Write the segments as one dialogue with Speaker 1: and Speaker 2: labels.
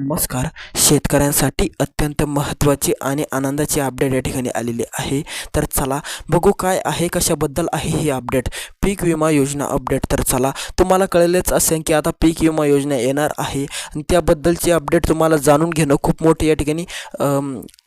Speaker 1: नमस्कार. शेतकऱ्यांसाठी अत्यंत महत्त्वाची आणि आनंदाची अपडेट या ठिकाणी आलेली आहे. तर चला बघू काय आहे कशाबद्दल आहे ही अपडेट पीक विमा योजना अपडेट तर चला तुम्हाला कळलेच असेल की आता पीक विमा योजना येणार आहे. आणि त्याबद्दलची अपडेट तुम्हाला जाणून घेणं खूप मोठी या ठिकाणी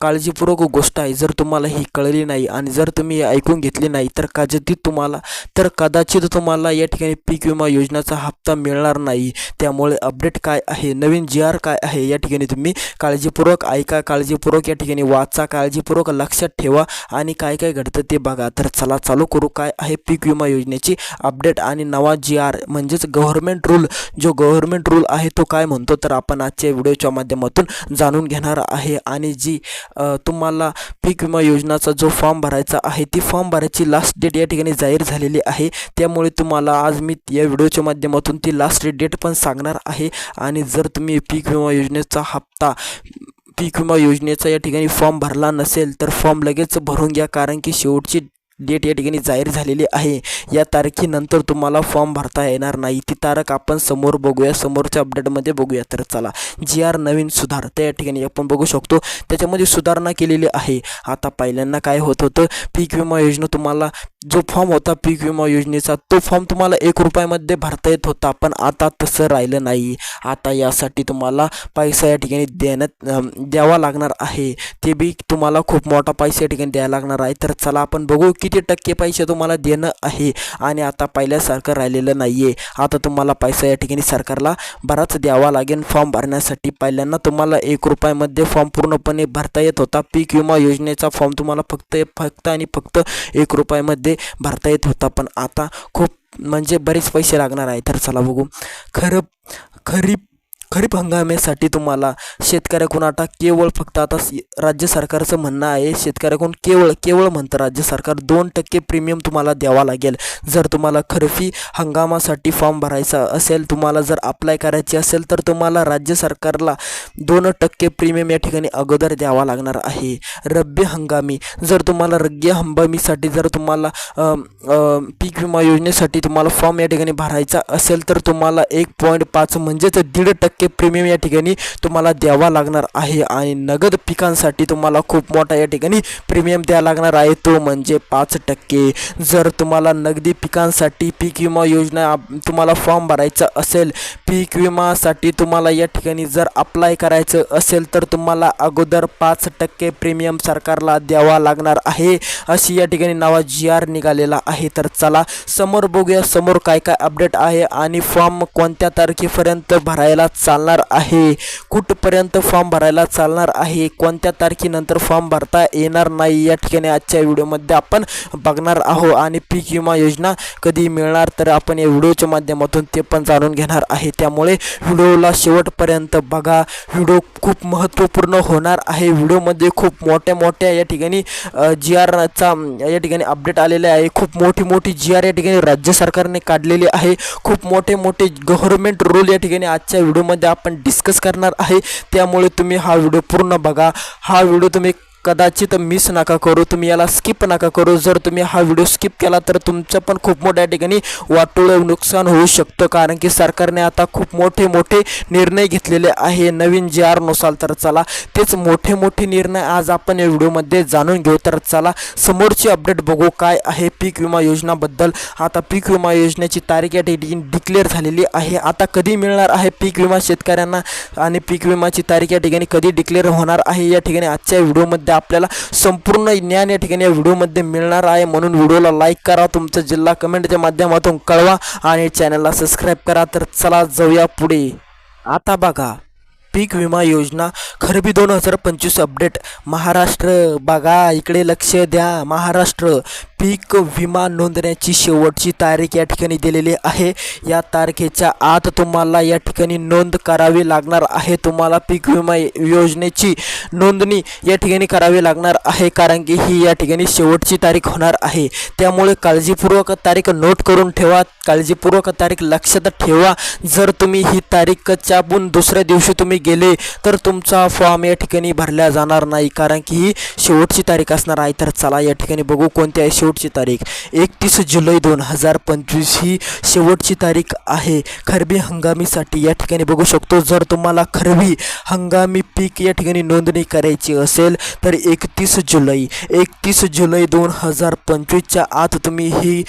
Speaker 1: काळजीपूर्वक गोष्ट आहे. जर तुम्हाला ही कळली नाही आणि जर तुम्ही हे ऐकून घेतली नाही तर कदाचित तुम्हाला तर कदाचित तुम्हाला या ठिकाणी पीक विमा योजनेचा हप्ता मिळणार नाही. त्यामुळे अपडेट काय आहे? नवीन जी आर काय आहे? या ठिकाणी तुम्ही काळजीपूर्वक ऐका काळजीपूर्वक या ठिकाणी वाचा काळजीपूर्वक लक्षात ठेवा आणि काय काय घडतं ते बघा. तर चला चालू करू. काय आहे पीक विमा योजनेची अपडेट आणि नवा जी आर म्हणजेच गव्हर्नमेंट रूल जो गव्हर्नमेंट रूल आहे तो काय म्हणतो तर आपण आजच्या व्हिडिओच्या माध्यमातून जाणून घेणार आहे. आणि जी तुम्हाला पीक विमा योजनाचा जो फॉर्म भरायचा आहे ती फॉर्म भरायची लास्ट डेट या ठिकाणी जाहीर झालेली आहे. त्यामुळे तुम्हाला आज मी या व्हिडिओच्या माध्यमातून ती लास्ट डेट पण सांगणार आहे. आणि जर तुम्ही पीक विमा योजना योजनेचा हप्ता. पीक विमा योजनेचा या ठिकाणी फॉर्म भरला नसेल तर फॉर्म लगेच भरून घ्या कारण की शेवटची डेट या ठिकाणी जाहीर झालेली आहे. या तारखेनंतर तुम्हाला फॉर्म भरता येणार नाही. ती तारख आपण समोर बघूया. समोरच्या अपडेटमध्ये बघूया. तर चला जी आर नवीन सुधार त्या ठिकाणी आपण बघू शकतो. त्याच्यामध्ये सुधारणा केलेली आहे. आता पहिल्यांदा काय होत होतं? पीक विमा योजना तुम्हाला जो फॉर्म होता पीक विमा योजनेचा तो फॉर्म तुम्हाला एक रुपयामध्ये भरता येत होता पण आता तसं राहिलं नाही. आता यासाठी तुम्हाला पैसा या ठिकाणी देण्यात द्यावा लागणार आहे. ते बी तुम्हाला खूप मोठा पैसा या ठिकाणी द्यावा लागणार आहे. तर चला आपण बघू किती टक्के पैसे तुम्हाला देणं आहे. आणि आता पहिल्यासारखं राहिलेलं नाही आहे आता तुम्हाला पैसा या ठिकाणी सरकारला बराच द्यावा लागेल. फॉर्म भरण्यासाठी पहिल्यांदा तुम्हाला एक रुपयामध्ये फॉर्म पूर्णपणे भरता येत होता. पीक विमा योजनेचा फॉर्म तुम्हाला फक्त फक्त आणि फक्त एक रुपयामध्ये भरता येत होता. पण आता खूप म्हणजे बरेच पैसे लागणार आहे. तर चला बघू. खरं खरीप खरीप हंगामासाठी तुम्हाला शेतकऱ्याकडून आता केवळ फक्त आता राज्य सरकारचं म्हणणं आहे. शेतकऱ्याकडून केवळ केवळ म्हणतं राज्य सरकार दोन टक्के प्रीमियम तुम्हाला द्यावा लागेल. जर तुम्हाला खरीपी हंगामासाठी फॉर्म भरायचा असेल तुम्हाला जर अप्लाय करायची असेल तर तुम्हाला राज्य सरकारला दोन टक्के प्रीमियम या ठिकाणी अगोदर द्यावा लागणार आहे. रब्बी हंगामी जर तुम्हाला रग्गी हंगामीसाठी जर तुम्हाला पीक विमा योजनेसाठी तुम्हाला फॉर्म या ठिकाणी भरायचा असेल तर तुम्हाला एक पॉईंट पाच म्हणजेच दीड टक्के प्रीमियम या ठिकाणी तुम्हाला द्यावा लागणार आहे. आणि नगद पिकांसाठी तुम्हाला खूप मोठा या ठिकाणी प्रीमियम द्यावा लागणार आहे. तो म्हणजे पाच टक्के. जर तुम्हाला नगदी पिकांसाठी पीक विमा योजना तुम्हाला फॉर्म भरायचा असेल पीक विमासाठी तुम्हाला या ठिकाणी जर अप्लाय करायचं असेल तर तुम्हाला अगोदर पाच टक्के प्रीमियम सरकारला द्यावा लागणार आहे. अशी या ठिकाणी नावा जी आर निघालेला आहे. तर चला समोर बघूया समोर काय काय अपडेट आहे आणि फॉर्म कोणत्या तारखेपर्यंत भरायला चालणार आहे? कुठपर्यंत फॉर्म भरायला चालणार आहे? कोणत्या तारखेनंतर फॉर्म भरता येणार नाही? या ठिकाणी आजच्या व्हिडिओमध्ये आपण बघणार आहोत आणि पीक विमा योजना कधी मिळणार तर आपण या व्हिडिओच्या माध्यमातून ते पण जाणून घेणार आहे. त्यामुळे व्हिडिओला शेवटपर्यंत बघा. व्हिडिओ खूप महत्त्वपूर्ण होणार आहे. व्हिडिओमध्ये खूप मोठ्या मोठ्या या ठिकाणी जी आरचा या ठिकाणी अपडेट आलेले आहे. खूप मोठी मोठी जी आर या ठिकाणी राज्य सरकारने काढलेली आहे. खूप मोठे मोठे गव्हर्नमेंट रूल या ठिकाणी आजच्या व्हिडिओमध्ये आपण डिस्कस करणार आहे. त्यामुळे तुम्ही हा व्हिडिओ पूर्ण बघा. हा व्हिडिओ तुम्ही कदाचित मिस नका करू तुम्ही याला स्किप नका करू. जर तुम्ही हा व्हिडिओ स्किप केला तर तुमचं पण खूप मोठ्या ठिकाणी वाटोळं नुकसान होऊ शकतं. कारण की सरकारने आता खूप मोठे मोठे निर्णय घेतलेले आहे. नवीन जी आरनुसार तर चला. तेच मोठे मोठे निर्णय आज आपण या व्हिडिओमध्ये जाणून घेऊ. तर चला समोरची अपडेट बघू काय आहे पीक विमा योजनाबद्दल. आता पीक विमा योजनेची तारीख या ठिकाणी डिक्लेअर झालेली आहे. आता कधी मिळणार आहे पीक विमा शेतकऱ्यांना? आणि पीक विमाची तारीख या ठिकाणी कधी डिक्लेअर होणार आहे? या ठिकाणी आजच्या व्हिडिओमध्ये आपल्याला संपूर्ण ज्ञान या ठिकाणी या व्हिडिओमध्ये मिळणार आहे. म्हणून व्हिडिओला लाईक करा तुमचं जिल्हा कमेंटच्या माध्यमातून कळवा आणि चॅनलला सबस्क्राईब करा. तर चला जाऊया पुढे. आता बघा. पीक विमा योजना खरबी दोन हजार पंचवीस अपडेट. महाराष्ट्र बघा इकडे लक्ष द्या. महाराष्ट्र पीक विमा नोंदण्याची शेवटची तारीख या ठिकाणी दिलेली आहे. या तारखेच्या आत तुम्हाला या ठिकाणी नोंद करावी लागणार आहे. तुम्हाला पीक विमा योजनेची नोंदणी या ठिकाणी करावी लागणार आहे कारण की ही या ठिकाणी शेवटची तारीख होणार आहे. त्यामुळे काळजीपूर्वक तारीख नोट करून ठेवा. काळजीपूर्वक तारीख लक्षात ठेवा. जर तुम्ही ही तारीख चापून दुसऱ्या दिवशी तुम्ही गेले तर तुमचा फॉर्म या ठिकाणी भरला जाणार नाही. कारण की ही शेवटची तारीख असणार आहे. तर चला या ठिकाणी बघू कोणती आहे शेवटची तारीख. एकतीस जुलै दोन हजार पंचवीस ही शेवटची तारीख आहे. खरबी हंगामीसाठी या ठिकाणी बघू शकतो. जर तुम्हाला खरबी हंगामी पीक या ठिकाणी नोंदणी करायची असेल तर एकतीस जुलै एकतीस जुलै दोन हजार पंचवीसच्या आत तुम्ही ही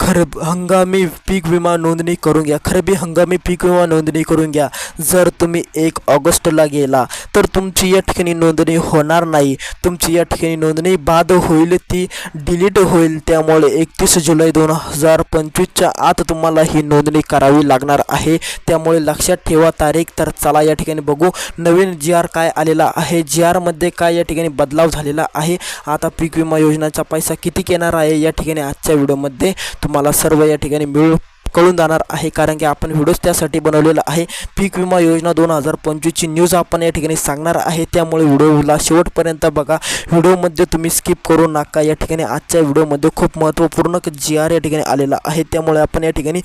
Speaker 1: खरब हंगामी पीक विमा नोंदणी करून घ्या. खरबी हंगामी पीक विमा नोंदणी करून घ्या. जर तुम्ही एक ऑगस्टला गेला तर तुमची या ठिकाणी नोंदणी होणार नाही. तुमची या ठिकाणी नोंदणी बाद होईल ती डिलीट होईल. त्यामुळे एकतीस जुलै दोन हजार पंचवीसच्या आत तुम्हाला ही नोंदणी करावी लागणार आहे. त्यामुळे लक्षात ठेवा तारीख तर चला या ठिकाणी बघू. नवीन जी आर काय आलेला आहे जी आरमध्ये काय या ठिकाणी बदलाव झालेला आहे. आता पीक विमा योजनेचा पैसा किती येणार आहे या ठिकाणी आजच्या व्हिडिओमध्ये तुम्हाला सर्व या ठिकाणी मिळू कळून जाणार आहे. कारण की आपण व्हिडिओज त्यासाठी बनवलेला आहे. पीक विमा योजना दोन हजार पंचवीसची न्यूज आपण या ठिकाणी सांगणार आहे. त्यामुळे व्हिडिओला शेवटपर्यंत बघा. व्हिडिओमध्ये तुम्ही स्किप करू नका. या ठिकाणी आजच्या व्हिडिओमध्ये खूप महत्त्वपूर्ण जी आर या ठिकाणी आलेला आहे. त्यामुळे आपण या ठिकाणी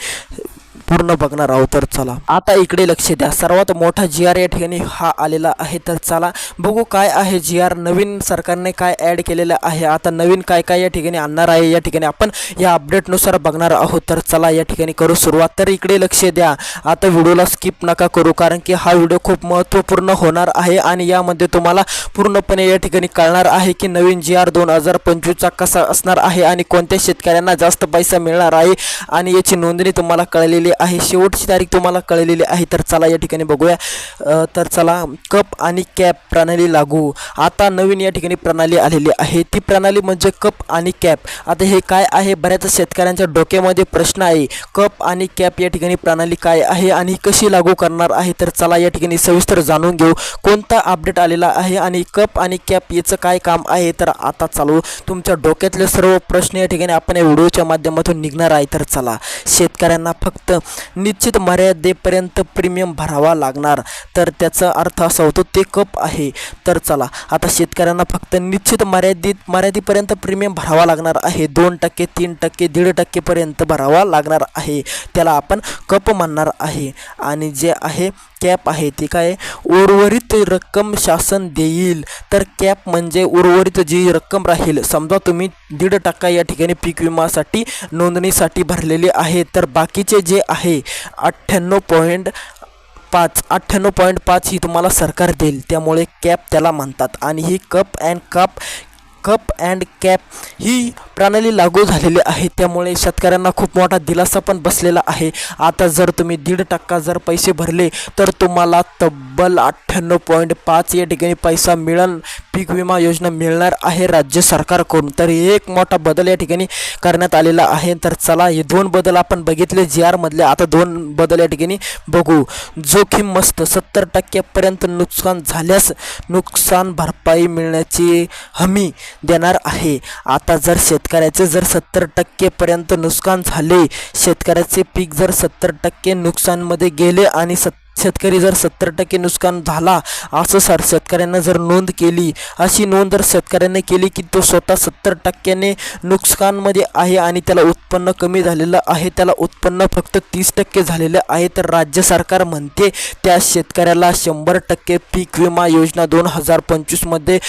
Speaker 1: पूर्ण बघणार आहोत तर चला. आता इकडे लक्ष द्या. सर्वात मोठा जी आर या ठिकाणी हा आलेला आहे तर चला. बघू काय आहे जी आर नवीन सरकारने काय ॲड केलेलं आहे? आता नवीन काय काय या ठिकाणी आणणार आहे? या ठिकाणी आपण या अपडेटनुसार बघणार आहोत तर चला या ठिकाणी करू सुरुवात. तर इकडे लक्ष द्या. आता व्हिडिओला स्किप नका करू कारण की हा व्हिडिओ खूप महत्त्वपूर्ण होणार आहे आणि यामध्ये तुम्हाला पूर्णपणे या ठिकाणी कळणार आहे की नवीन जी आर दोन हजार पंचवीसचा कसा असणार आहे आणि कोणत्या शेतकऱ्यांना जास्त पैसा मिळणार आहे आणि याची नोंदणी तुम्हाला कळलेली आहे. शेवटची तारीख तुम्हाला कळलेली आहे तर चला या ठिकाणी बघूया. तर चला कप आणि कॅप प्रणाली लागू. आता नवीन या ठिकाणी प्रणाली आलेली आहे. ती प्रणाली म्हणजे कप आणि कॅप. आता हे काय आहे? बऱ्याच शेतकऱ्यांच्या डोक्यामध्ये प्रश्न आहे कप आणि कॅप या ठिकाणी प्रणाली काय आहे आणि कशी लागू करणार आहे? तर चला या ठिकाणी सविस्तर जाणून घेऊ. कोणता अपडेट आलेला आहे आणि कप आणि कॅप याचं काय काम आहे? तर आता चालू. तुमच्या डोक्यातले सर्व प्रश्न या ठिकाणी आपण या व्हिडिओच्या माध्यमातून निघणार आहे. तर चला शेतकऱ्यांना फक्त निश्चित मर्यादेपर्यंत प्रीमियम भरावा लागणार. तर त्याचा अर्थ असा होतो ते कप आहे. तर चला आता शेतकऱ्यांना फक्त निश्चित मर्यादित मर्यादेपर्यंत प्रीमियम भरावा लागणार आहे. दोन टक्के तीन टक्के दीड टक्केपर्यंत भरावा लागणार आहे. त्याला आपण कप म्हणणार आहे. आणि जे आहे कॅप आहे ते काय? उर्वरित रक्कम शासन देईल. तर कॅप म्हणजे उर्वरित जी रक्कम राहील समजा तुम्ही दीड टक्का या ठिकाणी पीक विमासाठी नोंदणीसाठी भरलेली आहे तर बाकीचे जे आहे अठ्ठ्याण्णव पॉईंट पाच अठ्ठ्याण्णव पॉईंट पाच ही तुम्हाला सरकार देईल. त्यामुळे कॅप त्याला म्हणतात. आणि ही cup and cup cup and cap ही प्रणाली लागू झालेली आहे. त्यामुळे शेतकऱ्यांना खूप मोठा दिलासा पण बसलेला आहे. आता जर तुम्ही दीड टक्का जर पैसे भरले तर तुम्हाला तब्बल अठ्ठ्याण्णव पॉईंट पाच या ठिकाणी पैसा मिळन. पीक विमा योजना मिळणार आहे राज्य सरकारकडून. तर एक मोठा बदल या ठिकाणी करण्यात आलेला आहे. तर चला हे दोन बदल आपण बघितले. जी आरमधले आता दोन बदल या ठिकाणी बघू. जोखीम मस्त सत्तर टक्क्यापर्यंत नुकसान झाल्यास नुकसान भरपाई मिळण्याची हमी. देणार आहे. आता जर शेतकऱ्याचे जर सत्तर टक्केपर्यंत नुकसान झाले शेतकऱ्याचे पीक जर सत्तर टक्के नुकसानमध्ये गेले आणि सत् शेतकरी जर सत्तर टक्के नुकसान झाला असं सर शेतकऱ्यांना जर नोंद केली अशी नोंद जर शेतकऱ्याने केली की तो स्वतः सत्तर टक्क्याने नुकसानमध्ये आहे आणि त्याला उत्पन्न कमी झालेलं आहे त्याला उत्पन्न फक्त तीस टक्के झालेलं आहे तर राज्य सरकार म्हणते त्या शेतकऱ्याला शंभर टक्के पीक विमा योजना दोन हजार पंचवीसमध्ये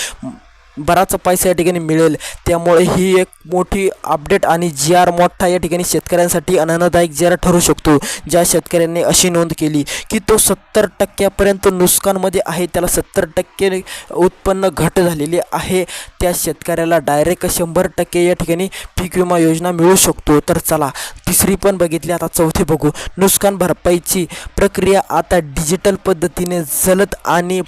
Speaker 1: बराच पैसा या ठिकाणी मिळेल. त्यामुळे ही एक मोठी अपडेट आणि जी आर मोठा या ठिकाणी शेतकऱ्यांसाठी आनंददायक जी आर ठरू शकतो. ज्या शेतकऱ्यांनी अशी नोंद केली की तो सत्तर टक्क्यापर्यंत नुकसानमध्ये आहे. त्याला सत्तर टक्के उत्पन्न घट झालेली आहे. त्या शेतकऱ्याला डायरेक्ट शंभर टक्के या ठिकाणी पीक विमा योजना मिळू शकतो. तर चला तिसरी पण बघितली. आता चौथी बघू. नुकसान भरपाईची प्रक्रिया आता डिजिटल पद्धतीने जलद आणि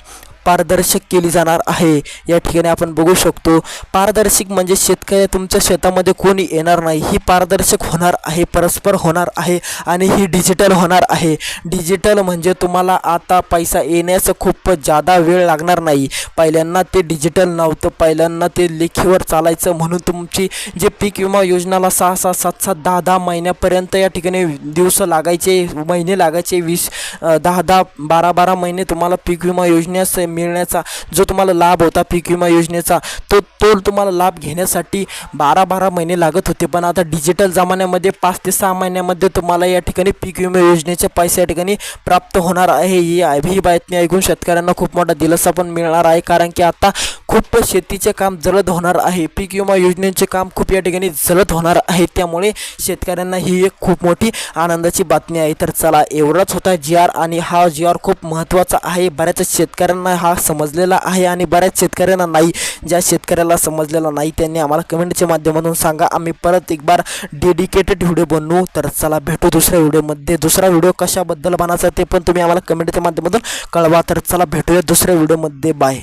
Speaker 1: पारदर्शक केली जाणार आहे. या ठिकाणी आपण बघू शकतो पारदर्शक म्हणजे शेतकरी तुमच्या शेतामध्ये कोणी येणार नाही. ही पारदर्शक होणार आहे परस्पर होणार आहे आणि ही डिजिटल होणार आहे. डिजिटल म्हणजे तुम्हाला आता पैसा येण्यास खूप जादा वेळ लागणार नाही. पहिल्यांदा ते डिजिटल नव्हतं पहिल्यांदा ते लेखीवर चालायचं म्हणून तुमची जे पीक विमा योजनाला सहा सहा सात सात दहा दहा महिन्यापर्यंत या ठिकाणी दिवस लागायचे महिने लागायचे वीस दहा दहा बारा बारा महिने तुम्हाला पीक विमा योजनेस मिळण्याचा जो तुम्हाला लाभ होता पीक विमा योजनेचा तो तो तुम्हाला लाभ घेण्यासाठी बारा बारा महिने लागत होते. पण आता डिजिटल जमान्यामध्ये पाच ते सहा महिन्यामध्ये तुम्हाला या ठिकाणी पीक विमा योजनेचे पैसे या ठिकाणी प्राप्त होणार आहे. ही ही बातमी ऐकून शेतकऱ्यांना खूप मोठा दिलासा पण मिळणार आहे. कारण की आता खूप शेतीचे काम जलद होणार आहे. पीक विमा योजनेचे काम खूप या ठिकाणी जलद होणार आहे. त्यामुळे शेतकऱ्यांना ही एक खूप मोठी आनंदाची बातमी आहे. तर चला एवढाच होता जी आर आणि हा जी आर खूप महत्त्वाचा आहे. बऱ्याच शेतकऱ्यांना हा समजलेला आहे आणि बऱ्याच शेतकऱ्यांना नाही. ज्या शेतकऱ्याला समजलेला नाही त्यांनी आम्हाला कमेंटच्या माध्यमातून सांगा. आम्ही परत एक बार डेडिकेटेड व्हिडिओ बनवू. तर चला भेटू दुसऱ्या व्हिडिओमध्ये. दुसरा व्हिडिओ कशाबद्दल बनायचा ते पण तुम्ही आम्हाला कमेंटच्या माध्यमातून कळवा. तर चला भेटूया दुसऱ्या व्हिडिओमध्ये. बाय